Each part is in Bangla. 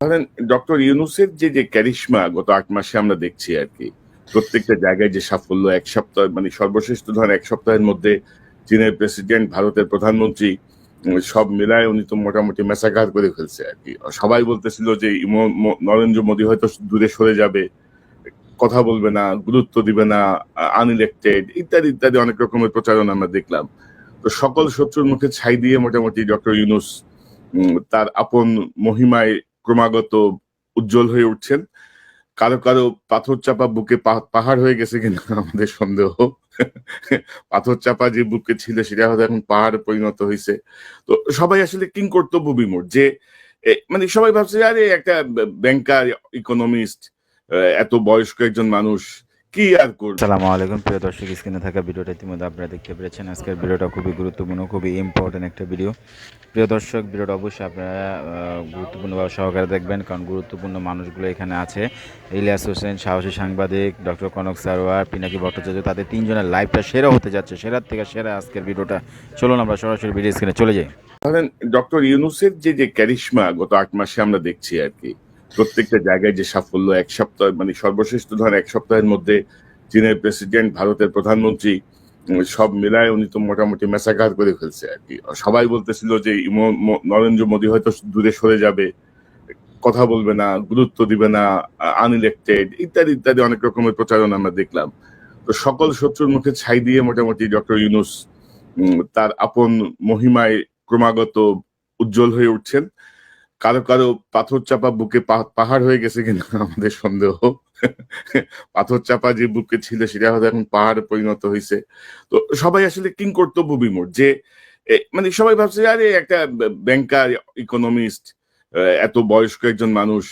ধরেন, ডক্টর ইউনুসের যে যে ক্যারিশমা গত আট মাসে আমরা দেখছি আর কি প্রত্যেকটা জায়গায় যে সাফল্য এক সপ্তাহ মানে সর্বশেষ ধরেন এক সপ্তাহের মধ্যে চীনের প্রেসিডেন্ট, ভারতের প্রধানমন্ত্রী সব মিলায় উনি তো মোটামুটি মেসাকার করে ফেলছে আর কি সবাই বলতেছিল যে নরেন্দ্র মোদী হয়তো দূরে সরে যাবে, কথা বলবে না, গুরুত্ব দিবে না, আনইলেক্টেড, ইত্যাদি ইত্যাদি অনেক রকমের প্রচারণা আমরা দেখলাম। তো সকল শত্রুর মুখে ছাই দিয়ে মোটামুটি ডক্টর ইউনুস তার আপন মহিমায় ক্রমাগত উজ্জ্বল হয়ে উঠছেন। কারও কারও পাথর চাপা বুকে পাহাড় হয়ে গেছে কিনা আমাদের সন্দেহ। পাথর চাপা যে বুকে ছিল সেটা হয়তো এখন পাহাড় পরিণত হয়েছে। তো সবাই আসলে কিং কর্তব্য বিমোর যে মানে সবাই ভাবছে, আরে, একটা ব্যাংকার ইকোনমিস্ট এত বয়স্ক একজন মানুষ কি আর করবে? আসসালামু আলাইকুম প্রিয় দর্শক স্ক্রিনে থাকা ভিডিওটা ইতিমধ্যে আপনারা দেখতে পেরেছেন। আজকের ভিডিওটা খুবই গুরুত্বপূর্ণ খুবই ইম্পর্টেন্ট একটা ভিডিও প্রিয় দর্শক ভিডিওটা অবশ্যই আপনারা গুরুত্বপূর্ণভাবে সহকারে দেখবেন কারণ গুরুত্বপূর্ণ মানুষগুলো এখানে আছে। ইলিয়াস হোসেন সাহসী সাংবাদিক ডক্টর কনক সারোয়ার পিনাকি ভট্টাচার্য তাদের তিনজনের লাইভটা সেরা হতে যাচ্ছে সেরার থেকে সেরা আজকের ভিডিওটা। চলুন আমরা সরাসরি ভিডিও স্ক্রিনে চলে যাই। ধরেন ডক্টর ইউনুসের যে যে ক্যারিশমা গত আট মাসে আমরা দেখছি আর কি প্রত্যেকটা জায়গায় যে সাফল্য, এক সপ্তাহ মানে সর্বশেষ তো ধরেন এক সপ্তাহের মধ্যে চীনের প্রেসিডেন্ট, ভারতের প্রধানমন্ত্রী সব মিলায় উনি তো মোটামুটি মেসাকার করে ফেলছে আর কি। সবাই বলতেছিল যে নরেন্দ্র মোদী হয়তো দূরে সরে যাবে, কথা বলবে না, গুরুত্ব দিবে না আনইলেক্টেড ইত্যাদি ইত্যাদি, অনেক রকমের প্রচারণা আমরা দেখলাম। তো সকল শত্রুর মুখে ছাই দিয়ে মোটামুটি ডক্টর ইউনুস তার আপন মহিমায় ক্রমাগত উজ্জ্বল হয়ে উঠছেন। কারও কারও পাথর চাপা বুকে পাহাড় হয়ে গেছে কিনা আমাদের সন্দেহ। পাথর চাপা যে বুকে ছিল সেটা হয়তো এখন পাহাড় পরিণত হয়েছে। তো সবাই আসলে কিং কর্তব্য বিমূর যে মানে সবাই ভাবছে, আরে, একটা ব্যাংকার ইকোনমিস্ট এত বয়স্ক একজন মানুষ,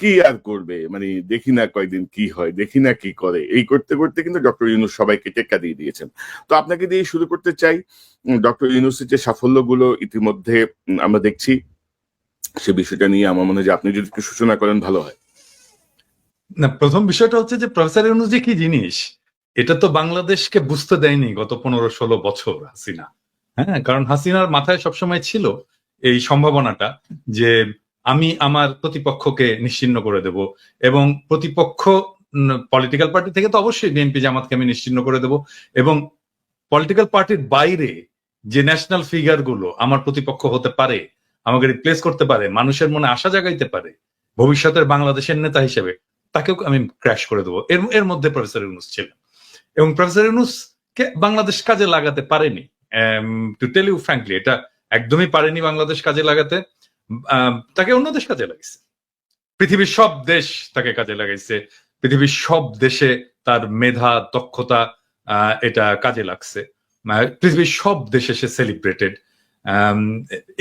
কি আর করবে? মানে দেখি না কয়দিন কি হয়, দেখি না কি করে। এই করতে করতে কিন্তু ডক্টর ইউনুস সবাইকে টেক্কা দিয়ে দিয়েছেন। তো আপনাকে দিয়ে শুরু করতে চাই ডক্টর ইউনুসের যে সাফল্যগুলো ইতিমধ্যে আমরা দেখছি সে বিষয়টা নিয়ে আমার মনে হয় যে আপনি যদি একটু সূচনা করেন, ভালো হয়। না, প্রথম বিষয়টা হচ্ছে যে প্রফেসর ইউনুস কি জিনিস? এটা তো বাংলাদেশকে বুঝতে দেয়নি গত পনেরো ষোলো বছর হাসিনা। হ্যাঁ কারণ হাসিনার মাথায় সবসময় ছিল এই সম্ভাবনাটা যে আমি আমার প্রতিপক্ষকে নিশ্চিন্ন করে দেব এবং প্রতিপক্ষ পলিটিক্যাল পার্টি থেকে তো অবশ্যই বিএনপি জামাতকে আমি নিশ্চিন্ন করে দেব এবং পলিটিক্যাল পার্টির বাইরে যে ন্যাশনাল ফিগারগুলো আমার প্রতিপক্ষ হতে পারে আমাকে রিপ্লেস করতে পারে মানুষের মনে আশা জাগাইতে পারে ভবিষ্যতের বাংলাদেশের নেতা হিসেবে তাকেও আমি ক্র্যাশ করে দেবো। এর এর মধ্যে প্রফেসর ইউনুস ছিলেন। এবং প্রফেসর ইউনুস কে বাংলাদেশ কাজে লাগাতে পারেনি। টু টেল ইউ ফ্র্যাঙ্কলি এটা একদমই পারেনি বাংলাদেশ কাজে লাগাতে। আম, তাকে অন্য দেশ কাজে লাগাইছে। পৃথিবীর সব দেশ তাকে কাজে লাগাইছে। পৃথিবীর সব দেশে তার মেধা দক্ষতা এটা কাজে লাগছে। পৃথিবীর সব দেশে সে সেলিব্রেটেড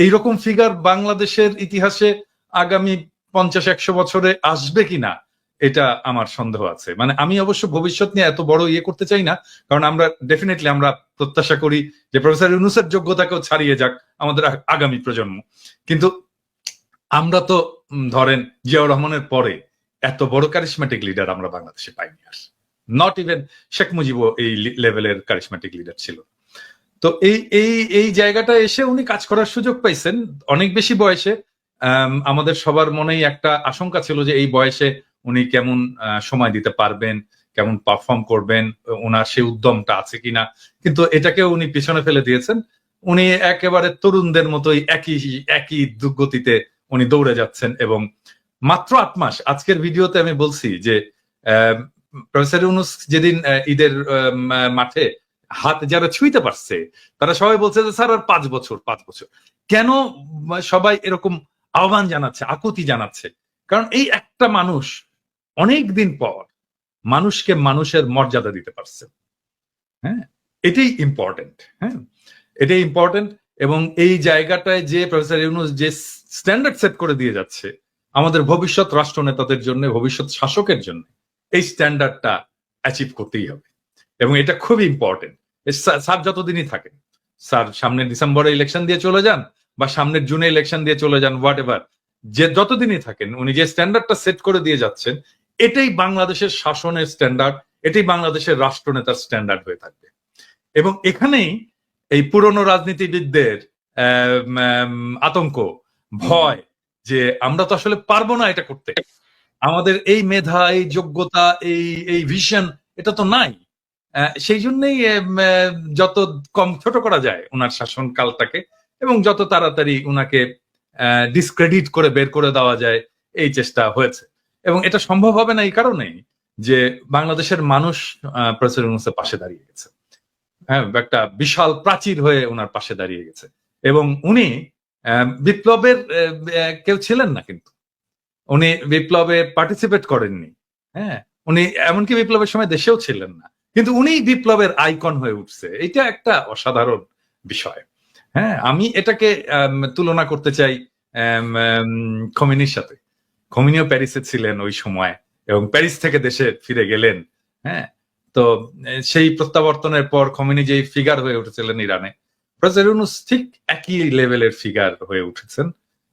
এইরকম ফিগার বাংলাদেশের ইতিহাসে আগামী পঞ্চাশ, একশো বছরে আসবে কিনা, এটা আমার সন্দেহ আছে। মানে আমি অবশ্য ভবিষ্যৎ নিয়ে এত বড় ইয়ে করতে চাই না, কারণ আমরা ডেফিনেটলি আমরা প্রত্যাশা করি যে প্রফেসর ইউনুসের যোগ্যতাকেও ছাড়িয়ে যাক আমাদের আগামী প্রজন্ম। কিন্তু আমরা তো ধরেন জিয়াউর রহমানের পরে এত বড় কারিশমেটিক লিডার আমরা বাংলাদেশে পাইনি আর। নট ইভেন শেখ মুজিবও এই লেভেলের কারিশমেটিক লিডার ছিল। তো এই এই এই জায়গাটা এসে উনি কাজ করার সুযোগ পাইছেন অনেক বেশি বয়সে। আম, আমাদের সবার মনেই একটা আশঙ্কা ছিল যে এই বয়সে উনি কেমন সময় দিতে পারবেন কেমন পারফর্ম করবেন ওনার সেই উদ্যমটা আছে কিনা। কিন্তু এটাকে উনি পিছনে ফেলে দিয়েছেন। উনি একেবারে তরুণদের মতোই একই একই দুর্গতিতে উনি দৌড়ে যাচ্ছেন এবং মাত্র আট মাস আজকের ভিডিওতে আমি বলছি যে প্রফেসর ইউনুস যেদিন ঈদের মাঠে হাত যারা ছুঁইতে পারছে, তারা সবাই বলছে যে, স্যার, আর পাঁচ বছর পাঁচ বছর। কেন সবাই এরকম আহ্বান জানাচ্ছে, আকুতি জানাচ্ছে? কারণ এই একটা মানুষ অনেক দিন পর মানুষকে মানুষের মর্যাদা দিতে পারছে। হ্যাঁ এটাই ইম্পর্টেন্ট হ্যাঁ এটাই ইম্পর্টেন্ট এবং এই জায়গাটায় যে প্রফেসর ইউনুস যে স্ট্যান্ডার্ড সেট করে দিয়ে যাচ্ছে, আমাদের ভবিষ্যৎ রাষ্ট্রনেতাদের জন্য, ভবিষ্যৎ শাসকের জন্য, এই স্ট্যান্ডার্ডটা অ্যাচিভ করতেই হবে এবং এটা খুবই ইম্পর্টেন্ট স্যার যতদিনই থাকেন স্যার সামনের ডিসেম্বরে ইলেকশন দিয়ে চলে যান বা সামনের জুনে ইলেকশন দিয়ে চলে যান হোয়াট এভার যে যতদিনই থাকেন, উনি যে স্ট্যান্ডার্ডটা সেট করে দিয়ে যাচ্ছেন, এটাই বাংলাদেশের শাসনের স্ট্যান্ডার্ড এটাই বাংলাদেশের রাষ্ট্রনেতার স্ট্যান্ডার্ড হয়ে থাকবে। এবং এখানেই এই পুরনো রাজনীতিবিদদের আতঙ্ক, ভয়, যে আমরা তো আসলে পারব না এটা করতে। আমাদের এই মেধা, এই যোগ্যতা, এই এই ভিশন এটা তো নাই। সেই জন্যই যত কম ছোট করা যায় ওনার শাসনকালটাকে এবং যত তাড়াতাড়ি ওনাকে ডিসক্রেডিট করে বের করে দেওয়া যায়, এই চেষ্টা হয়েছে। এবং এটা সম্ভব হবে না এই কারণেই যে বাংলাদেশের মানুষ প্রফেসর ইউনূসের পাশে দাঁড়িয়ে গেছে। হ্যাঁ একটা বিশাল প্রাচীর হয়ে ওনার পাশে দাঁড়িয়ে গেছে। এবং উনি বিপ্লবের কেউ ছিলেন না কিন্তু। উনি বিপ্লবে পার্টিসিপেট করেননি। হ্যাঁ উনি এমনকি বিপ্লবের সময় দেশেও ছিলেন না। কিন্তু উনি বিপ্লবের আইকন হয়ে উঠছে। এটা একটা অসাধারণ বিষয়। হ্যাঁ আমি এটাকে তুলনা করতে চাই খমিনির সাথে। খমিনিও প্যারিসে ছিলেন ওই সময় এবং প্যারিস থেকে দেশে ফিরে গেলেন। হ্যাঁ তো সেই প্রত্যাবর্তনের পর খমিনি যেই ফিগার হয়ে উঠেছিলেন ইরানে প্রফেসর ঠিক একই লেভেলের ফিগার হয়ে উঠেছেন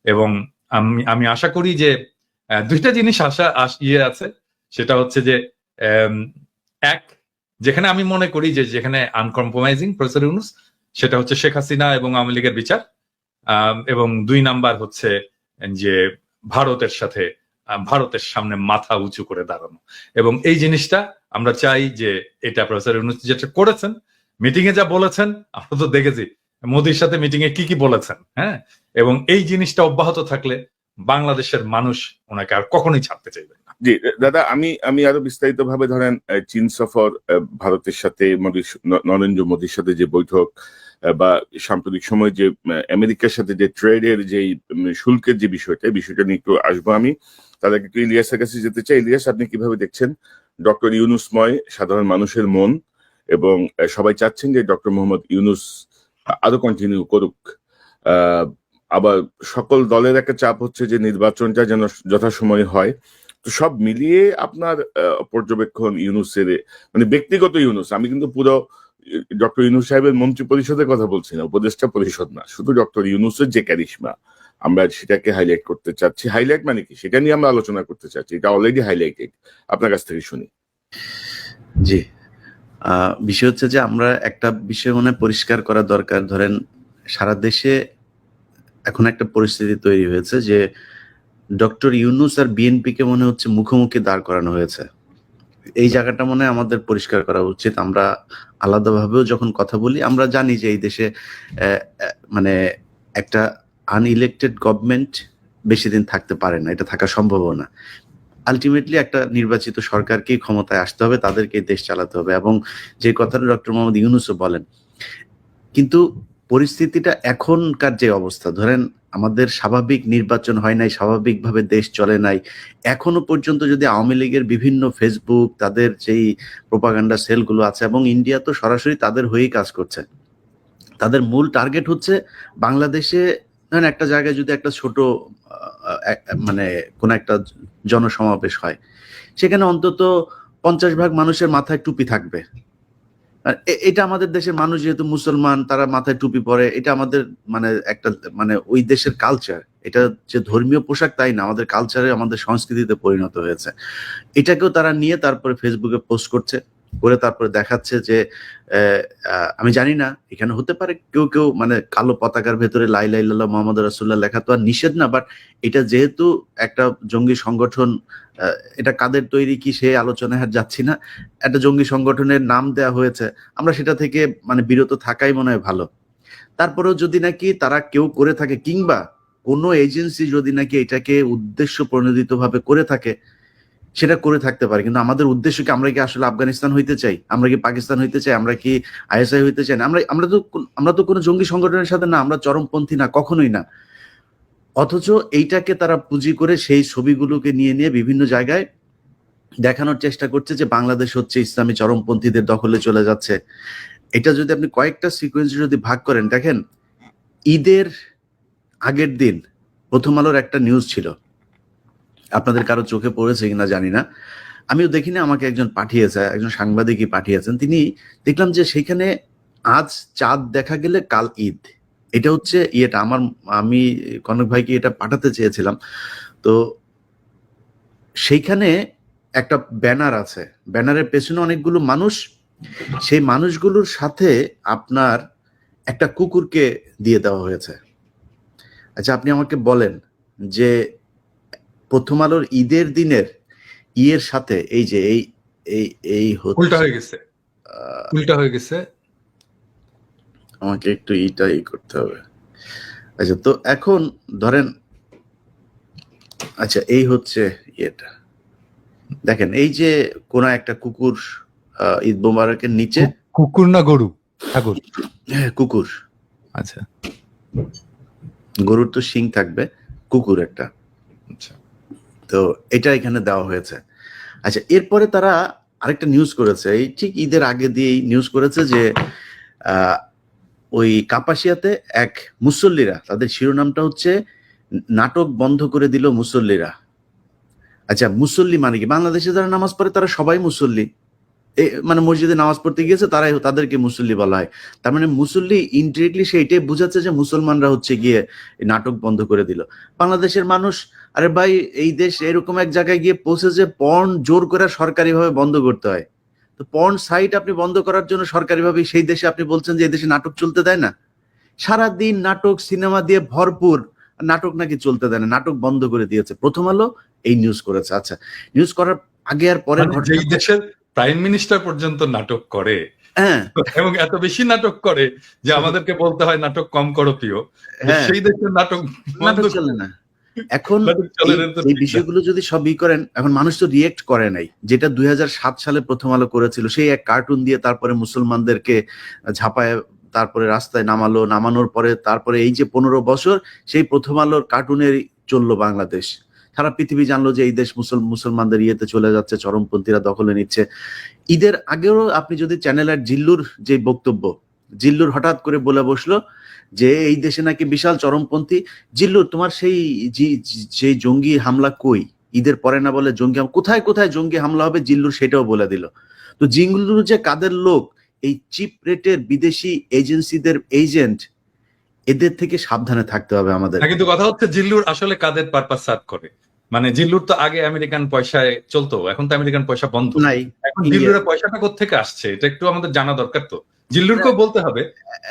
এবং আমি আমি আশা করি যে দুইটা জিনিস আশা ইয়ে আছে। সেটা হচ্ছে যে এক যেখানে আমি মনে করি যে যেখানে আনকম্প্রোমাইজিং প্রফেসর ইউনুস সেটা হচ্ছে শেখ হাসিনা এবং আওয়ামী লীগের বিচার এবং দুই নাম্বার হচ্ছে যে ভারতের সাথে ভারতের সামনে মাথা উঁচু করে দাঁড়ানো। এবং এই জিনিসটা আমরা চাই যে এটা প্রফেসর ইউনুস যেটা করেছেন মিটিং এ যা বলেছেন, আমরা তো দেখেছি, মোদির সাথে মিটিং এ কি কি বলেছেন হ্যাঁ? এবং এই জিনিসটা অব্যাহত থাকলে বাংলাদেশের মানুষ ওনাকে আর কখনোই ছাড়তে চাইবে জি দাদা, আমি আমি আরও বিস্তারিত ভাবে ধরেন চীন সফর ভারতের সাথে নরেন্দ্র মোদীর সাথে যে বৈঠক বা সাম্প্রতিক সময় যে আমেরিকার সাথে যে ট্রেডের যে শুল্কের যে বিষয়টা বিষয়টা নিয়ে একটু আসব আমি। আগে একটু ইলিয়াসের কাছে যেতে চাই। ইলিয়াস, আপনি কীভাবে দেখছেন? ডক্টর ইউনুসময় সাধারণ মানুষের মন, এবং সবাই চাচ্ছেন যে ডক্টর মোহাম্মদ ইউনুস আরও কন্টিনিউ করুক। আবার সকল দলের একটা চাপ হচ্ছে যে নির্বাচনটা যেন যথাসময়ে হয়। তো সব মিলিয়ে আপনার পর্যবেক্ষণ ইউনুসের মানে ব্যক্তিগত ইউনুস, আমি কিন্তু পুরো ডক্টর ইউনুস সাহেবের মন্ত্রী পরিষদের কথা বলছি না, উপদেষ্টা পরিষদ না, শুধু ডক্টর ইউনুসের যে ক্যারিশমা, আমরা সেটাকে হাইলাইট করতে চাচ্ছি। হাইলাইট মানে কি? সেটা নিয়ে আমরা আলোচনা করতে চাচ্ছি, এটা অলরেডি হাইলাইটেড আপনার কাছ থেকে শুনি। জি বিষয় হচ্ছে যে আমরা একটা বিষয় মনে পরিষ্কার করা দরকার। ধরেন সারা দেশে এখন একটা পরিস্থিতি তৈরি হয়েছে যে ডক্টর ইউনুস আর বিএনপি কে মনে হচ্ছে মুখোমুখি দাঁড় করানো হয়েছে। এই জায়গাটা মনে আমাদের পরিষ্কার করা উচিত। আমরা আলাদাভাবেও যখন কথা বলি, আমরা জানি যে এই দেশে মানে একটা আনইলেক্টেড গভর্নমেন্ট বেশি দিন থাকতে পারে না, এটা থাকা সম্ভব না। আলটিমেটলি একটা নির্বাচিত সরকারকেই ক্ষমতায় আসতে হবে তাদেরকে দেশ চালাতে হবে এবং যে কথাটা ডক্টর মোহাম্মদ ইউনুসও বলেন, কিন্তু পরিস্থিতিটা এখনকার যে অবস্থা, ধরেন আমাদের স্বাভাবিক নির্বাচন হয় নাই, স্বাভাবিকভাবে দেশ চলে নাই। এখনও পর্যন্ত যদি আওয়ামী লীগের বিভিন্ন ফেসবুক তাদের যেই প্রোপাগান্ডা সেলগুলো আছে এবং ইন্ডিয়া তো সরাসরি তাদের হয়েই কাজ করছে। তাদের মূল টার্গেট হচ্ছে বাংলাদেশে, ধরেন একটা জায়গায় যদি একটা ছোট মানে কোন একটা জনসমাবেশ হয়, সেখানে অন্তত পঞ্চাশ ভাগ মানুষের মাথায় টুপি থাকবে। আর এটা আমাদের দেশের মানুষ যেহেতু মুসলমান, তারা মাথায় টুপি পরে, এটা আমাদের মানে একটা মানে ওই দেশের কালচার এটা যে ধর্মীয় পোশাক তাই না, আমাদের কালচারে আমাদের সংস্কৃতিতে পরিণত হয়েছে। এটাকেও তারা নিয়ে তারপরে ফেসবুকে পোস্ট করছে। করে তারপরে দেখাচ্ছে যে আমি জানি না, এখানে হতে পারে কেউ কেউ মানে কালো পতাকার ভেতরে লাই লাই লাল্লাহ মোহাম্মদ রাসুল্লাহ লেখা তো আর নিষেধ না বাট এটা যেহেতু একটা জঙ্গি সংগঠন এটা কাদের তৈরি কি সে আলোচনায় আর যাচ্ছি না, একটা জঙ্গি সংগঠনের নাম দেয়া হয়েছে, আমরা সেটা থেকে মানে বিরত থাকাই মনে হয় ভালো। তারপরেও যদি নাকি তারা কেউ করে থাকে, কিংবা কোনো এজেন্সি যদি নাকি এটাকে উদ্দেশ্য প্রণোদিত ভাবে করে থাকে সেটা করে থাকতে পারে। কিন্তু আমাদের উদ্দেশ্য কি আমরা কি আসলে আফগানিস্তান হইতে চাই? আমরা কি পাকিস্তান হইতে চাই? আমরা কি আইএসআই হইতে চাই? না, আমরা আমরা তো আমরা তো কোনো জঙ্গি সংগঠনের সাথে না, আমরা চরমপন্থী না, কখনোই না। অথচ এইটাকে তারা পুঁজি করে সেই ছবিগুলোকে নিয়ে নিয়ে বিভিন্ন জায়গায় দেখানোর চেষ্টা করছে যে বাংলাদেশ হচ্ছে ইসলামী চরমপন্থীদের দখলে চলে যাচ্ছে। এটা যদি আপনি কয়েকটা সিকোয়েন্স যদি ভাগ করেন, দেখেন, ঈদের আগের দিন প্রথম আলোর একটা নিউজ ছিল। আপনাদের কারও চোখে পড়েছে কিনা জানি না। আমিও দেখিনি, আমাকে একজন পাঠিয়েছে, একজন সাংবাদিকই পাঠিয়েছেন। তিনি দেখলাম যে সেখানে আজ চাঁদ দেখা গেলে কাল ঈদ। এটা হচ্ছে ইয়েটা, আমার, আমি কনক ভাইকে এটা পাঠাতে চেয়েছিলাম। তো সেইখানে একটা ব্যানার আছে। ব্যানারের পেছনে অনেকগুলো মানুষ। সেই মানুষগুলোর সাথে আপনার একটা কুকুরকে দিয়ে দেওয়া হয়েছে। আচ্ছা আপনি আমাকে বলেন যে প্রথম আলোর ঈদের দিনের ইয়ের সাথে এই যে এই এই এই উল্টা হয়ে গেছে। উল্টা হয়ে গেছে। আমাকে একটু ইটা ই করতে হবে। আচ্ছা তো এখন ধরেন আচ্ছা এই হচ্ছে ইয়েটা। দেখেন এই যে কোন একটা কুকুর ঈদ মোবারকের নিচে কুকুর না গরু? ঠাকুর হ্যাঁ, কুকুর। আচ্ছা। গরুর তো শিং থাকবে কুকুর একটা। আচ্ছা। তো এটা এখানে দেওয়া হয়েছে। আচ্ছা এরপরে তারা আরেকটা নিউজ করেছে। এই ঠিক ঈদের আগে দিয়েই নিউজ করেছে যে ওই কাপাসিয়াতে এক মুসল্লিরা, তাদের শিরোনামটা হচ্ছে, নাটক বন্ধ করে দিল মুসল্লিরা। আচ্ছা মুসল্লি মানে কি? বাংলাদেশে যারা নামাজ পড়ে তারা সবাই মুসল্লি। মানে মসজিদে নামাজ পড়তে গিয়েছে তারাই তাদেরকে মুসল্লি বলা হয়। তার মানে মুসল্লি ইনডিরেক্টলি সে এটাই বোঝাচ্ছে যে মুসলমানরা হচ্ছে গিয়ে নাটক বন্ধ করে দিল। বাংলাদেশের মানুষ আরে ভাই এই দেশ এরকম এক জায়গায় গিয়ে পৌঁছেছে পর্ন জোর করে সরকারিভাবে বন্ধ করতে হয়। তো পর্ন সাইট আপনি বন্ধ করার জন্য সরকারিভাবে সেই দেশে আপনি বলছেন যে এই দেশে নাটক চলতে দেয় না? সারা দিন নাটক সিনেমা দিয়ে ভরপুর নাটক নাকি চলতে দেয় না? নাটক বন্ধ করে দিয়েছে। প্রথম আলো এই নিউজ করেছে। আচ্ছা নিউজ করার আগে আর পরে মানে যেই দেশের প্রাইম মিনিস্টার পর্যন্ত নাটক করে। হ্যাঁ। এবং এত বেশি নাটক করে যে আমাদেরকে বলতে হয় নাটক কম করো প্রিয়। হ্যাঁ। সেই দেশের নাটক চলে না। এখন এই-। বিষয়গুলো যদি সব ই করেন এখন মানুষ তো রিয়েক্ট করে নাই। যেটা দুই হাজার সাত সালে প্রথম আলো করেছিল সেই এক কার্টুন দিয়ে তারপরে মুসলমানদেরকে ঝাঁপায় তারপরে রাস্তায় নামালো নামানোর পরে তারপরে এই যে পনেরো বছর সেই প্রথম আলোর কার্টুনের চলল বাংলাদেশ। সারা পৃথিবী জানলো যে এই দেশ মুসল মুসলমানদের ইয়েতে চলে যাচ্ছে, চরমপন্থীরা দখলে নিচ্ছে। ঈদের আগেও আপনি যদি চ্যানেল চ্যানেলের জিল্লুর যে বক্তব্য, জিল্লুর হঠাৎ করে বলে বসল যে এই দেশে নাকি বিশাল চরমপন্থী, জিল্লুর, তোমার সেই যে জঙ্গি হামলা কই? ঈদের পরে না বলে জঙ্গি কোথায় কোথায় জঙ্গি হামলা হবে? জিল্লুর সেটাও বলে দিল। তো জিল্লুর যে কাদের লোক, এই চিপ রেটের বিদেশি এজেন্সিদের এজেন্ট এদের থেকে সাবধানে থাকতে হবে আমাদের। কিন্তু কথা হচ্ছে জিল্লুর আসলে কাদের পারপাস সার্ভ করে? মানে জিল্লুর তো আগে আমেরিকান পয়সায় চলতো এখন তো আমেরিকান পয়সা বন্ধ। নাই। এখন জিল্লুরের পয়সাটা কোথেকে আসছে? এটা একটু আমাদের জানা দরকার তো। জিল্লুরকেও বলতে হবে।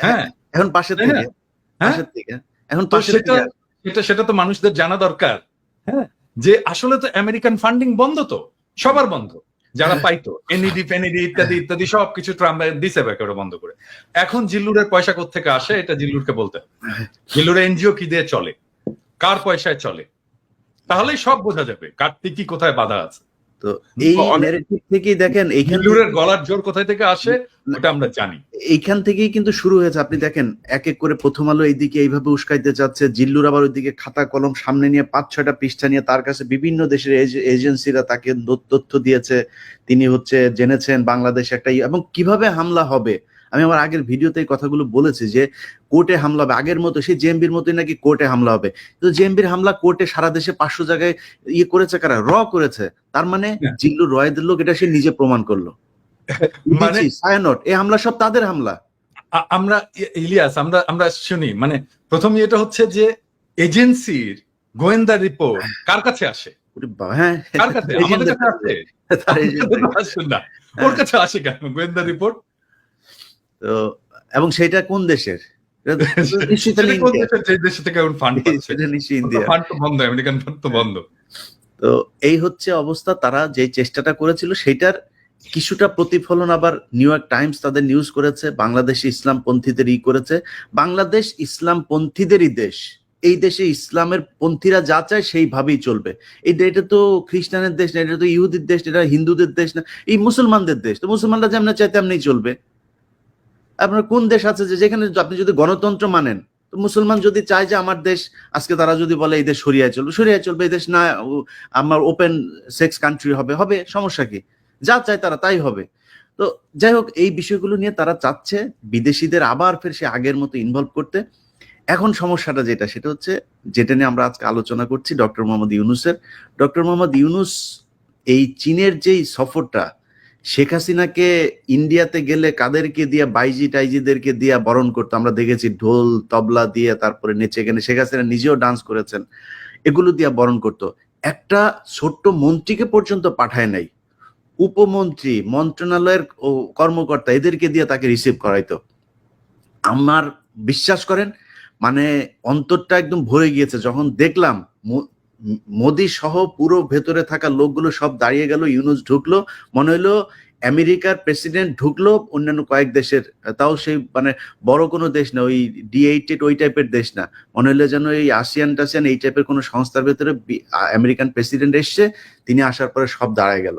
হ্যাঁ। এখন পাশে থেকে হ্যাঁ? এখন তো সেটা থেকে সেটা তো মানুষদের জানা দরকার। হ্যাঁ। যে আসলে তো আমেরিকান ফান্ডিং বন্ধ তো। সবার বন্ধ। যারা হ্যাঁ। পাইতো। এনইডি ফেনিডি ইত্যাদি ইত্যাদি সবকিছু ট্রাম্প দিছে একেবারে বন্ধ করে। এখন জিল্লুরের পয়সা কোথেকে আসে এটা জিল্লুরকে বলতে হবে। হ্যাঁ। জিল্লুরের এনজিও কি দিয়ে চলে? কার পয়সায় চলে? তাহলেই সব বোঝা যাবে কার্তিক কি কোথায় বাধা আছে। তো এই ন্যারেটিভ থেকেই দেখেন এইখান গলার জোর কোথায় থেকে আসে ওটা আমরা জানি। এইখান থেকেই কিন্তু শুরু হয়েছে। আপনি দেখেন এক এক করে প্রথম আলো এইদিকে এইভাবে উস্কাইতে চাচ্ছে জিল্লুর আবার ওইদিকে খাতা কলম সামনে নিয়ে পাঁচ ছয়টা পৃষ্ঠা নিয়ে তার কাছে বিভিন্ন দেশের এজেন্সিরা তাকে তথ্য দিয়েছে। তিনি হচ্ছে জেনেছেন বাংলাদেশ একটা এবং কীভাবে হামলা হবে? আমি আমার আগের ভিডিওতে এই কথাগুলো বলেছি যে কোর্টে হামলা হবে। আগের মতো সেই জেএমবির মতোই নাকি কোর্টে হামলা হবে। তো জেএমবির হামলা কোর্টে সারা দেশে পাঁচশো জায়গায় ইয়ে করেছে কারা? র করেছে। তার মানে হ্যাঁ। জিল্লু রয়েদের লোক এটা সে নিজে প্রমাণ করল। মানে এই হামলা সব তাদের হামলা। আমরা ইলিয়াস আমরা আমরা শুনি মানে প্রথম এটা হচ্ছে যে এজেন্সির গোয়েন্দা রিপোর্ট কার কাছে আসে? হ্যাঁ। কার কাছে? আমাদের কাছে আসে? ওর কাছে আসে কেন গোয়েন্দা রিপোর্ট? তো এবং সেটা কোন দেশের? তো এই হচ্ছে অবস্থা তারা যে চেষ্টাটা করেছিল সেটার কিছুটা প্রতিফলন আবার নিউ ইয়র্ক টাইমস তাদের নিউজ করেছে বাংলাদেশে ইসলাম পন্থীদের ই করেছে। বাংলাদেশ ইসলাম পন্থীদেরই দেশ। এই দেশে ইসলামের পন্থীরা যা চায় সেইভাবেই চলবে। এই এটা তো খ্রিস্টানের দেশ না এটা তো ইহুদির দেশ এটা হিন্দুদের দেশ না এই মুসলমানদের দেশ। তো মুসলমানরা যেমন চায় তেমনি চলবে। আপনার কোন দেশ আছে যে যেখানে আপনি যদি গণতন্ত্র মানেন, তো মুসলমান যদি চায় যে আমার দেশ, আজকে তারা যদি বলে এই দেশ সরিয়ায় চলবে সরিয়ায় চলবে, এই দেশ না আমার ওপেন সেক্স কান্ট্রি হবে হবে, সমস্যা কি? যা চায় তারা তাই হবে। তো যাই হোক, এই বিষয়গুলো নিয়ে তারা চাচ্ছে বিদেশিদের আবার ফের সে আগের মতো ইনভলভ করতে। এখন সমস্যাটা যেটা, সেটা হচ্ছে যেটা নিয়ে আমরা আজকে আলোচনা করছি ডক্টর মোহাম্মদ ইউনুসের। ডক্টর মোহাম্মদ ইউনুস এই চীনের যেই সফরটা শেখ হাসিনাকে ইন্ডিয়াতে গেলে কাদেরকে দিয়া, বাইজি টাইজিদেরকে দিয়া বরণ করতো? আমরা দেখেছি ঢোল, তবলা দিয়ে তারপরে নেচে গেলে শেখ হাসিনা নিজেও ডান্স করেছেন। এগুলো দিয়া বরণ করতো। একটা ছোট্ট মন্ত্রীকে পর্যন্ত পাঠায় নাই। উপমন্ত্রী, মন্ত্রণালয়ের কর্মকর্তা এদেরকে দিয়ে তাকে রিসিভ করাইতো। আমার বিশ্বাস করেন মানে অন্তরটা একদম ভরে গিয়েছে। যখন দেখলাম মোদি সহ পুরো ভেতরে থাকা লোকগুলো সব দাঁড়িয়ে গেল, ইউনুস ঢুকলো, মনে হলো আমেরিকার প্রেসিডেন্ট ঢুকলো, অন্যান্য কয়েক দেশের, তাও সেই মানে বড় কোনো দেশ না, ওই ডিএইটেড ওই টাইপের দেশ না। মনে হলো যেন এই আসিয়ান টাসিয়ান এই টাইপের কোনো সংস্থার ভেতরে আমেরিকান প্রেসিডেন্ট এসছে, তিনি আসার পরে সব দাঁড়ায় গেল।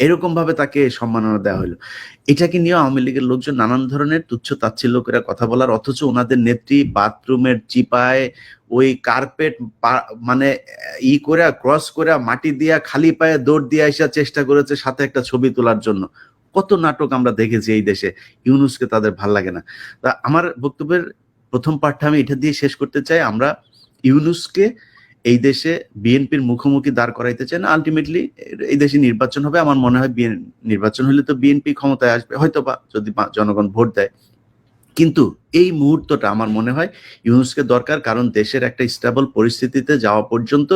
এরকম ভাবে তাকে সম্মাননা দেওয়া হলো এটাকে নিয়ে আওয়ামী লীগের লোকজন নানান ধরনের তুচ্ছ তাচ্ছিল্য করে কথা বলার, অথচ ওনাদের নেত্রী, বাথরুমের চিপায় ওই কার্পেট মানে ই করে ক্রস করে মাটি দিয়া, খালি পায়ে দৌড় দিয়ে আসার চেষ্টা করেছে সাথে একটা ছবি তোলার জন্য। কত নাটক আমরা দেখেছি এই দেশে, ইউনুসকে তাদের ভালো লাগে না। তা আমার বক্তব্যের প্রথম পাঠটা আমি এটা দিয়ে শেষ করতে চাই, আমরা ইউনুসকে এই দেশে বিএনপির মুখোমুখি দাঁড় করাইতে চাই না আলটিমেটলি এই দেশে নির্বাচন হবে, আমার মনে হয় নির্বাচন হলে তো বিএনপি ক্ষমতায় আসবে হয়তো বা যদি জনগণ ভোট দেয়। কিন্তু এই মুহূর্তটা আমার মনে হয় ইউনুসকে দরকার, কারণ দেশের একটা স্টেবল পরিস্থিতিতে যাওয়া পর্যন্ত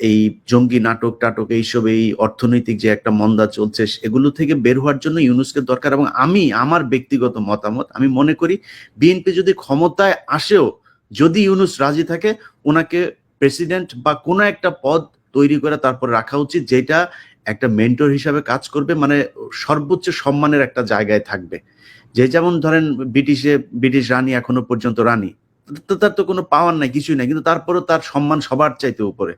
এই জঙ্গি নাটক টাটক এইসব, এই অর্থনৈতিক যে একটা মন্দা চলছে, এগুলো থেকে বের হওয়ার জন্য ইউনুসকে দরকার। এবং আমি, আমার ব্যক্তিগত মতামত, আমি মনে করি বিএনপি যদি ক্ষমতায় আসেও, যদি ইউনুস রাজি থাকে, ওনাকে প্রেসিডেন্ট বা কোনো একটা পদ তৈরি করে তারপর রাখা উচিত, যেটা একটা মেন্টর হিসাবে কাজ করবে মানে সর্বোচ্চ সম্মানের একটা জায়গায় থাকবে। যে যেমন ধরেন ব্রিটিশে ব্রিটিশ রানী এখনও পর্যন্ত রানী তার তো কোনো পাওয়ার নাই, কিছুই নাই, কিন্তু তারপরেও তার সম্মান সবার চাইতে উপরে।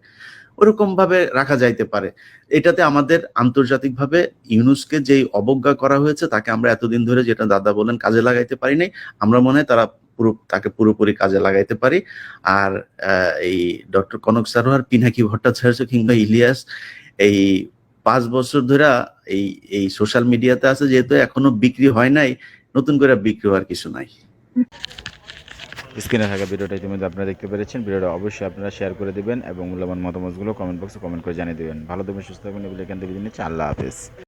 ওরকম ভাবে রাখা যাইতে পারে। এটাতে আমাদের আন্তর্জাতিকভাবে ইউনুসকে যেই অবজ্ঞা করা হয়েছে, তাকে আমরা এতদিন ধরে যেটা দাদা বলেন, কাজে লাগাইতে পারি নাই, আমরা মনে হয় তারা পুরো, তাকে পুরোপুরি কাজে লাগাইতে পারি। আর এই ডক্টর কনক সারোয়ার, পিনাকি ভট্টাচার্য কিংবা ইলিয়াস, এই পাঁচ বছর ধরে এই এই সোশ্যাল মিডিয়াতে আছে, যেহেতু এখনও বিক্রি হয় নাই নতুন করে বিক্রি হওয়ার কিছু নাই। স্ক্রিনে থাকা ভিডিওটা ইতিমধ্যে আপনারা দেখতে পেরেছেন। ভিডিওটা অবশ্যই আপনারা শেয়ার করে দেবেন এবং মূল্যবান মতামতগুলো কমেন্ট বক্সে কমেন্ট করে জানিয়ে দেবেন। ভালো থাকবেন, সুস্থ থাকবেন। এগুলো এখান থেকে আল্লাহ হাফেজ।